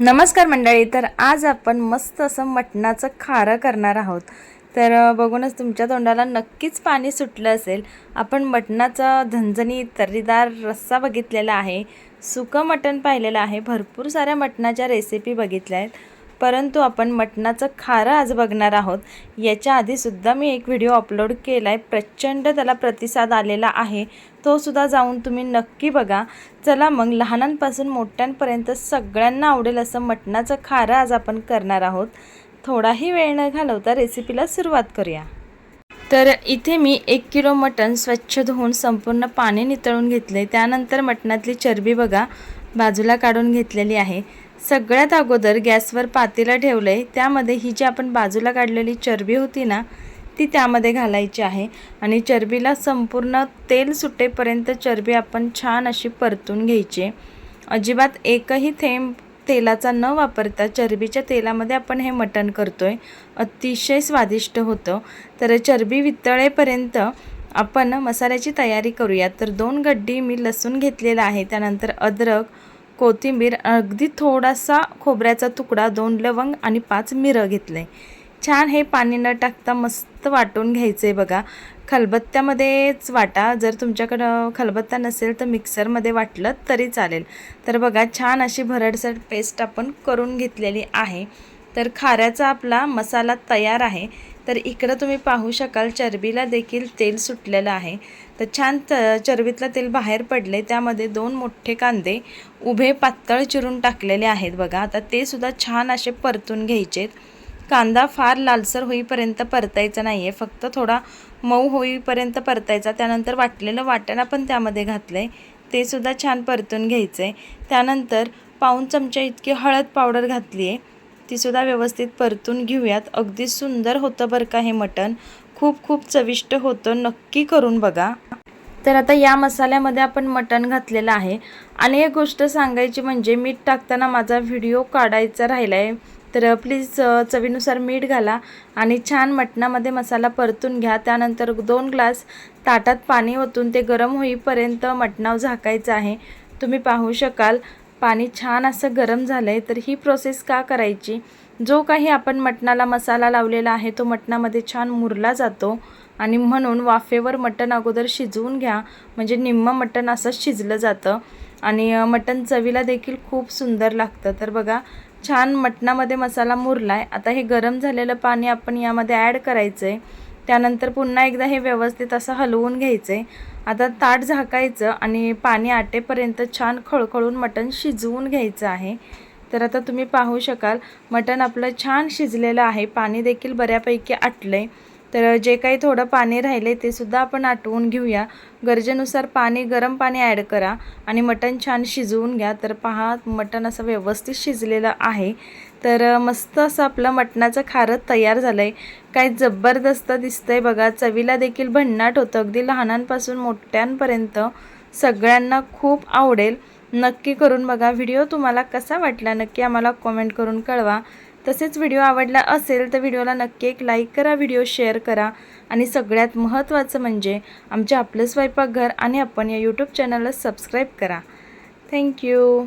नमस्कार मंडळी तर आज आपण मस्त असं मटणाचं खारं करणार आहोत. तर बघूनच तुमच्या तोंडाला नक्कीच पाणी सुटलं असेल. आपण मटणाचा झणझणीत तर्रीदार रस्सा बघितलेला आहे. सुकं मटण पाहिलेलं आहे. भरपूर साऱ्या मटणाच्या रेसिपी बघितल्या आहेत. परंतु आपण मटणाचं खारं आज बघणार आहोत. याच्या आधीसुद्धा मी एक व्हिडिओ अपलोड केला आहे प्रचंड त्याला प्रतिसाद आलेला आहे. तो सुद्धा जाऊन तुम्ही नक्की बघा. चला मग लहानांपासून मोठ्यांपर्यंत सगळ्यांना आवडेल असं मटणाचं खारं आज आपण करणार आहोत. थोडाही वेळ न घालवता रेसिपीला सुरुवात करूया. तर इथे मी एक किलो मटण स्वच्छ धुवून संपूर्ण पाणी नितळून घेतले त्यानंतर मटणातली चरबी बघा. बाजूला काढून घेतलेली आहे. सगळ्यात अगोदर गॅसवर पातेलं ठेवलं आहे त्यामध्ये ही जी आपण बाजूला काढलेली चरबी होती ना ती त्यामध्ये घालायची आहे आणि चरबीला संपूर्ण तेल सुटेपर्यंत चरबी आपण छान अशी परतून घ्यायची. अजिबात एकही थेंब तेलाचा न वापरता चरबीच्या तेलामध्ये आपण हे मटण करतो आहे अतिशय स्वादिष्ट होतं. तर चरबी वितळेपर्यंत आपण मसाल्याची तयारी करूया. तर दोन गड्डी मी लसूण घेतलेला आहे. त्यानंतर अद्रक कोथिंबीर अगदी थोडासा खोबऱ्याचा तुकडा दोन लवंग आणि पाच मिरं घेतले. छान हे पाणी न टाकता मस्त वाटून घ्यायचं आहे बघा. खलबत्त्यामध्येच वाटा. जर तुमच्याकडं खलबत्ता नसेल तर मिक्सरमध्ये वाटलं तरी चालेल. तर बघा छान अशी भरडसर पेस्ट आपण करून घेतलेली आहे. तर खाऱ्याचा आपला मसाला तयार आहे. तर इकडं तुम्ही पाहू शकाल चरबीला देखील तेल सुटलेलं आहे. तर छान त चरबीतलं तेल बाहेर पडले त्यामध्ये दोन मोठे कांदे उभे पातळ चिरून टाकलेले आहेत बघा. आता ते सुद्धा छान असे परतून घ्यायचेत. कांदा फार लालसर होईपर्यंत परतायचा नाही आहे फक्त थोडा मऊ होईपर्यंत परतायचा. त्यानंतर वाटलेलं वाटण आपण त्यामध्ये घातलं आहे ते सुद्धा छान परतून घ्यायचं आहे त्यानंतर पाऊण चमचा इतकी हळद पावडर घातली आहे तीसुद्धा व्यवस्थित परतून घेऊयात. अगदी सुंदर होतं बरं का हे मटण. खूप खूप चविष्ट होतं. नक्की करून बघा. तर आता या मसाल्यामध्ये आपण मटण घातलेलं आहे. आणि एक गोष्ट सांगायची म्हणजे मीठ टाकताना माझा व्हिडिओ काढायचा राहिला आहे तर प्लीज चवीनुसार मीठ घाला आणि छान मटणामध्ये मसाला परतून घ्या. त्यानंतर दोन ग्लास ताटात पाणी ओतून ते गरम होईपर्यंत मटणाव झाकायचं आहे. तुम्ही पाहू शकाल. पाणी छान असं गरम झालं आहे तर ही प्रोसेस का करायची? जो काही आपण मटणाला मसाला लावलेला आहे तो मटणामध्ये छान मुरला जातो आणि म्हणून वाफेवर मटण अगोदर शिजवून घ्या. म्हणजे निम्म मटण असं शिजलं जातं आणि मटण चवीला देखील खूप सुंदर लागतं. तर बघा छान मटणामध्ये मसाला मुरला आहे आता हे गरम झालेलं पाणी आपण यामध्ये ॲड करायचं आहे त्यानंतर पुन्हा एकदा हे व्यवस्थित असं हलवून घ्यायचं आहे आता ताट झाकायचं आणि पाणी आटेपर्यंत छान खळखळून मटण शिजवून घ्यायचं आहे. तर आता तुम्ही पाहू शकाल मटण आपलं छान शिजलेलं आहे. पाणी देखील बऱ्यापैकी आटलं आहे तर जे काही थोडं पाणी राहिले ते सुद्धा आपण आटवून घेऊया. गरजेनुसार पाणी गरम पाणी ॲड करा आणि मटण छान शिजवून घ्या. तर पहा मटण असं व्यवस्थित शिजलेलं आहे. तर मस्त असं आपलं मटणाचं खारं तयार झालं आहे काय जबरदस्त दिसतंय बघा. चवीला देखील भन्नाट होतं. अगदी लहानांपासून मोठ्यांपर्यंत सगळ्यांना खूप आवडेल. नक्की करून बघा. व्हिडिओ तुम्हाला कसा वाटला नक्की आम्हाला कॉमेंट करून कळवा. तसेच व्हिडिओ आवडला असेल तर व्हिडिओला नक्की एक लाईक करा व्हिडिओ शेअर करा. आणि सगळ्यात महत्त्वाचं म्हणजे आमच्या आपलं स्वयंपाकघर आणि आपण या यूट्यूब चॅनलला सबस्क्राईब करा. थँक्यू